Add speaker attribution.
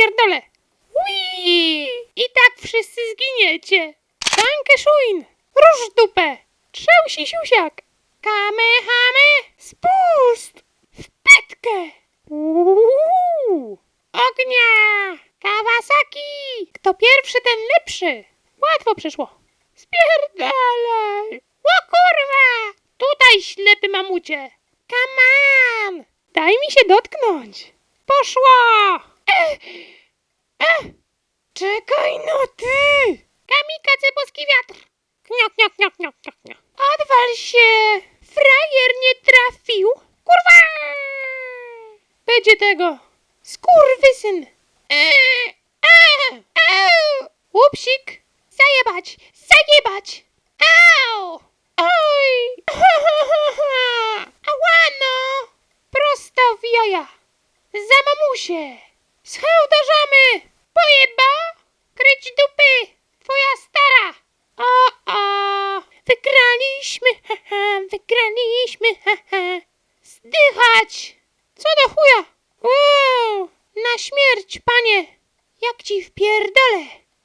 Speaker 1: pierdolę. Ui! I tak wszyscy zginiecie. Danke schön. Róż dupę. Trzęsi siusiak. Kamehame. Spust. W petkę. Uuu. Ognia. Kawasaki. Kto pierwszy, ten lepszy. Łatwo przeszło. Spierdalaj. O kurwa. Tutaj ślepy mamucie. On. Daj mi się dotknąć. Poszło. E, e. Czekaj no ty. Kamikaze boski wiatr. Kniok, kniok, kniok, kniok, kniok, kniok. Odwal się. Frajer nie trafił. Kurwa. Będzie tego. Skurwysyn. Eee, eee, eee. Łupsik. Zajebać, zajebać. Za mamusię. Schełdarzamy. Pojeba. Kryć dupy. Twoja stara. O, o. Wygraliśmy. Wygraliśmy. Haha. Zdychać. Co do chuja. Uuu. Na śmierć, panie. Jak ci wpierdolę.